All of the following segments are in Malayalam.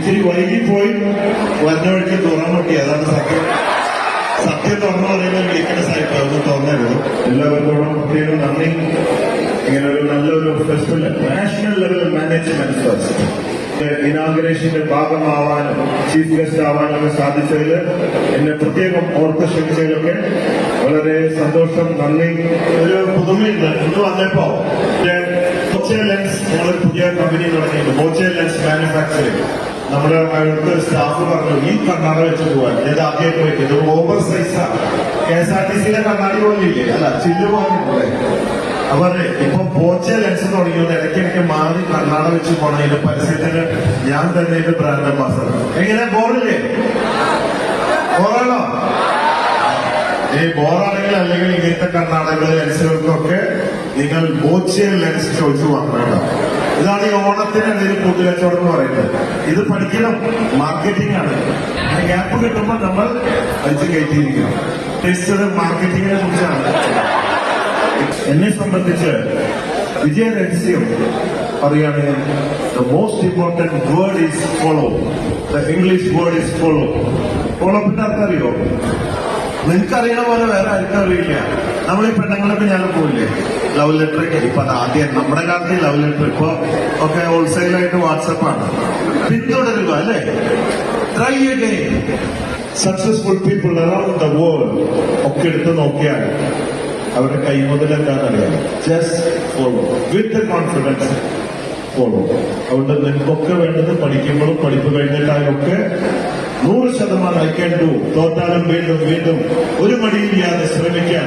ഇച്ചിരി വൈകിപ്പോയി. വന്ന വഴിക്ക് തുറന്നു നോക്കി അതാണ് സത്യം. സത്യം തുറന്നു പറയുന്നത് വിളിക്കേണ്ട സാഹിത്യം അത് തുറന്നരുത് എല്ലാവർക്കും പ്രത്യേകം നന്ദി. ഇങ്ങനെ ഒരു നല്ലൊരു festival national level management fest ഇനാഗ്രേഷന്റെ ഭാഗമാവാനും ചീഫ് ഗസ്റ്റ് ആവാനൊക്കെ സാധിച്ചതിൽ എന്നെ പ്രത്യേകം ഓർത്ത് ക്ഷണിച്ചതിലൊക്കെ വളരെ സന്തോഷം നന്ദി. ഒരു പുതുമയുണ്ട്. ഇന്ന് വന്നപ്പോ ബോച്ചെ ലെൻസ് ഞങ്ങൾ പുതിയ കമ്പനി തുടങ്ങിയിട്ടുണ്ട്. ബോച്ചെ ലെൻസ് മാനുഫാക്ചറിംഗ് നമ്മുടെ അടുത്ത സ്റ്റാഫ് പറഞ്ഞു ഈ കണ്ണാട വെച്ച് പോവാൻ. ഇത് ആദ്യം പോയിട്ട്? ഇത് ഓവർ ആണ് കെ എസ് ആർ ടി സിയിലെ കണ്ണാടി പോലില്ലേ അല്ല ചില്ല് പോലെ അവർ ഇപ്പൊ പോച്ച ലെൻസ് തുടങ്ങിയത് ഇടയ്ക്കിടയ്ക്ക് മാറി കണ്ണാട വെച്ച് പോണ. ഇതിന്റെ പരസ്യത്തിന് ഞാൻ തന്നെ ഇത് ബ്രാൻഡ് അംബാസഡർ എങ്ങനെ? ബോറില്ലേ? ബോറാണോ? ഈ ബോറാണെങ്കിൽ അല്ലെങ്കിൽ ഇങ്ങനത്തെ കർണാടക ലെൻസുകൾക്കൊക്കെ നിങ്ങൾ ബോച്ചിയൽ ലെൻസ് ചോദിച്ചു വാങ്ങണം ഇതാണ് ഈ ഓണത്തിനിടയിൽ കൂട്ടുകച്ചവടം എന്ന് പറയുന്നത്. ഇത് പഠിക്കണം. മാർക്കറ്റിംഗ് ആണ്. ഗ്യാപ്പ് കിട്ടുമ്പോൾ നമ്മൾ അടിച്ചു കയറ്റിയിരിക്കണം ടെസ്റ്റ് മാർക്കറ്റിങ്ങിനെ കുറിച്ചാണ്. എന്നെ സംബന്ധിച്ച് വിജയ രഹസ്യം പറയുകയാണെങ്കിൽ the most important word is follow the English word is follow follow പിന്നെ അറിയോ നിനക്കറിയണ പോലെ വേറെ ആർക്കും അറിയില്ല. നമ്മളീ പെണ്ണുങ്ങളൊക്കെ ഞാൻ പോയില്ലേ ലവ് ലെറ്റർ ഇപ്പൊ ആദ്യം നമ്മുടെ കാലത്ത് ലവ് ലെറ്റർ ഇപ്പൊ ഒക്കെ ഹോൾസെയിലായിട്ട് വാട്സപ്പാണ് പിന്തുടരുക അല്ലേ? Try again successful people around the world ഒക്കെ എടുത്ത് നോക്കിയാൽ അവരുടെ കൈമുതൽ എന്താണെന്നറിയാം just follow with confidence follow അതുകൊണ്ട് നിങ്ങൾക്കൊക്കെ വേണ്ടത് പഠിക്കുമ്പോഴും പഠിപ്പ് കഴിഞ്ഞിട്ടായൊക്കെ നൂറ് ശതമാനം ഐ ക്യാൻ ഡു തോറ്റാലും വീണ്ടും വീണ്ടും ഒരു മടിയില്ലാതെ ശ്രമിക്കാൻ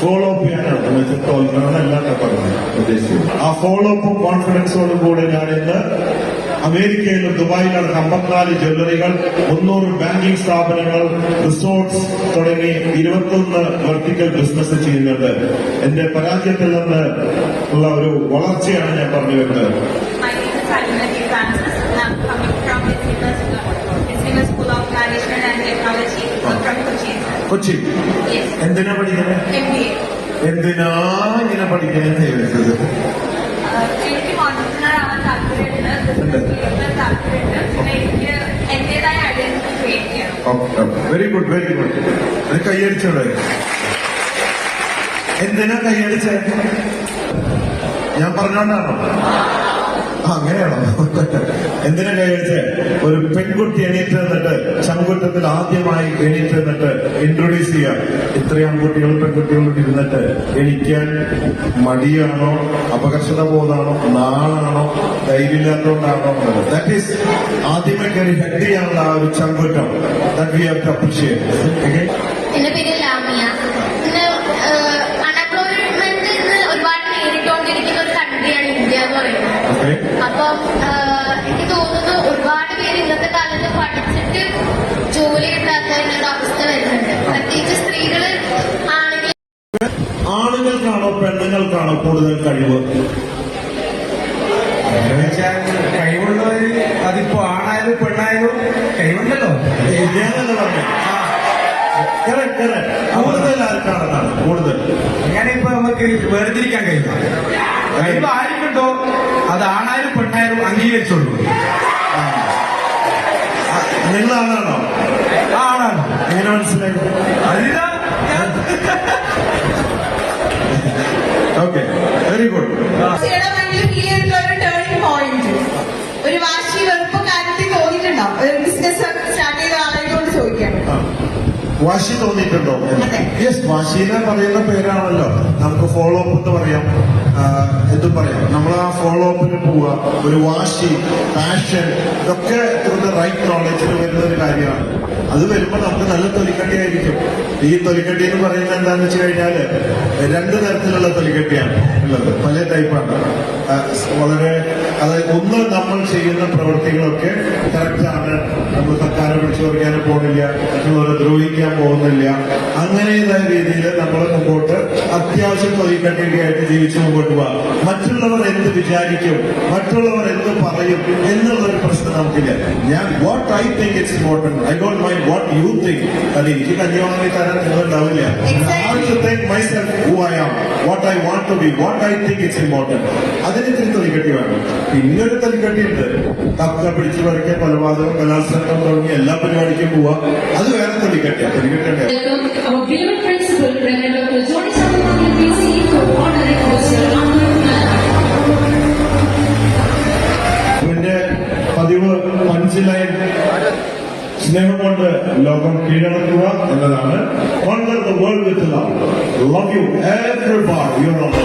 ഫോളോ അപ്പ് ചെയ്യാനാണ് വെച്ചാൽ തോൽക്കണമെന്നല്ല പറഞ്ഞത് ഉദ്ദേശിച്ചത് ആ ഫോളോ അപ്പും കോൺഫിഡൻസോടും കൂടെ ഞാൻ ഇന്ന് അമേരിക്കയിലും ദുബായിലാണ് അമ്പത്തിനാല് ജ്വല്ലറികൾ മുന്നൂറ് ബാങ്കിംഗ് സ്ഥാപനങ്ങൾ റിസോർട്ട്സ് തുടങ്ങി ഇരുപത്തൊന്ന് വെർട്ടിക്കൽ ബിസിനസ് ചെയ്യുന്നുണ്ട്. എന്റെ പരാജയത്തിൽ നിന്ന് ഉള്ള ഒരു വളർച്ചയാണ് ഞാൻ പറഞ്ഞു വരുന്നത്. കൊച്ചി എന്തിനാ പഠിക്കുന്നത്. എന്തിനാ ഇങ്ങനെ പഠിക്കുന്നത് ചോദിച്ചത്? വെരി ഗുഡ് വെരി ഗുഡ് അത് കൈയടിച്ചോളെ. എന്തിനാ കൈയടിച്ചേ? ഞാൻ പറഞ്ഞോണ്ടാണോ? അങ്ങനെയാണോ? എന്തിനാണ് എഴുതി ഒരു പെൺകുട്ടി എണീറ്റ് നിന്നിട്ട് ചങ്കുറ്റത്തിൽ ആദ്യമായി എണീറ്റ് നിന്നിട്ട് ഇൻട്രൊഡ്യൂസ് ചെയ്യാം. ഇത്രയും ആൺകുട്ടികളും പെൺകുട്ടികളും ഇരുന്നിട്ട് എണീക്കാൻ മടിയാണോ? അപകർഷത ബോധാണോ നാളാണോ ധൈര്യമില്ലാത്തതുകൊണ്ടാണോ എന്നുള്ളത്. ദാറ്റ് ഈസ് ആദ്യമേ കയറി ഹെഡ് ചെയ്യാനുള്ള ആ ഒരു ചങ്കുറ്റം that we have to appreciate എന്റെ പേര് ലാമിയ. ഇന്ന് അൺഎംപ്ലോയ്മെന്റ് ഇന്ന് ഒരുപാട് നേരിട്ടുകൊണ്ടിരിക്കുന്ന ഒരു കൺട്രിയാണ് ഇന്ത്യ എന്ന് പറയുന്നത്. പെണ്ണുങ്ങൾക്കാണോ കൂടുതൽ കഴിവ്. കഴിവുള്ളവര് അതിപ്പോ ആണായാലും പെണ്ണായാലും കഴിവുണ്ടല്ലോ. ഞാനല്ല പറഞ്ഞു. കൂടുതൽ ആർക്കാണെന്നാണ് കൂടുതൽ. അങ്ങനെയിപ്പോ നമുക്ക് വേർതിരിക്കാൻ കഴിയില്ല. കഴിവ് ആർക്കുണ്ടോ അത് ആണായാലും പെണ്ണായാലും അംഗീകരിച്ചോളൂ. നിങ്ങൾ ആണാണോ ആണാണ്. എങ്ങനെ മനസ്സിലായി? അതിനാ ഓക്കെ വെരി ഗുഡ് ഒരു വാശി വെറുപ്പ് കാര്യത്തിൽ തോന്നിയിട്ടുണ്ടോ? ഒരു ബിസിനസ് സ്റ്റാർട്ട് ചെയ്ത ആളെ കൊണ്ട് ചോദിക്കാം വാശി തോന്നിയിട്ടുണ്ടോ? യെസ് യെസ് എന്ന് പറയുന്ന പേരാണല്ലോ. നമുക്ക് ഫോളോ അപ്പ് എന്ന് പറയാം. എന്തും പറയാം. നമ്മൾ ആ ഫോളോ അപ്പിന് പോവുക ഒരു വാശി പാഷൻ ഇതൊക്കെ റൈറ്റ് നോളജിൽ വരുന്ന ഒരു കാര്യമാണ്. അത് വരുമ്പോൾ നമുക്ക് നല്ല തൊലിക്കട്ടിയായിരിക്കും ഈ തൊലിക്കട്ടി എന്ന് പറയുന്നത് എന്താന്ന് വെച്ച് കഴിഞ്ഞാൽ രണ്ട് തരത്തിലുള്ള തൊലിക്കട്ടിയാണ് ഉള്ളത്. പല ടൈപ്പാണ് വളരെ അതായത് ഒന്ന് നമ്മൾ ചെയ്യുന്ന പ്രവൃത്തികളൊക്കെ കറക്റ്റാണ് നമ്മൾ സർക്കാരെ പിടിച്ചു പറിക്കാനും പോകുന്നില്ല മറ്റുള്ളവരെ ദ്രോഹിക്കാൻ പോകുന്നില്ല. അങ്ങനെതായ രീതിയിൽ നമ്മൾ മുമ്പോട്ട് അത്യാവശ്യം തൊലിക്കട്ടിയായിട്ട് ജീവിച്ച് മുമ്പോട്ട് പോവാം മറ്റുള്ളവർ എന്ത് വിചാരിക്കും മറ്റുള്ളവർ എന്ത് പറയും എന്നുള്ള ഒരു പ്രശ്നം നമുക്കില്ല. ഞാൻ what I think it's important I don't mind what you think അത് എനിക്ക് കന്യാകുമാരി വാങ്ങി തരാൻ നിങ്ങളുണ്ടാവില്ല. What I want to be what I think it's important അതിന് ഇത്തിരി തൊലിക്കട്ടി വേണം. പിന്നെ ഒരു തൊലിക്കട്ടി ഉണ്ട്. കക്ക പിടിച്ചു പറിക്കുക കൊലപാതകം ബലാത്സംഗം തുടങ്ങി എല്ലാ പരിപാടിക്കും പോവാ. അത് വേറെ തൊലിക്കട്ടിയാ തൊലിക്കട്ടി കഴിവ് പഞ്ച് ലൈൻ സ്നേഹം കൊണ്ട് ലോകം കീഴടക്കുക എന്നതാണ് own the world with love love you every you are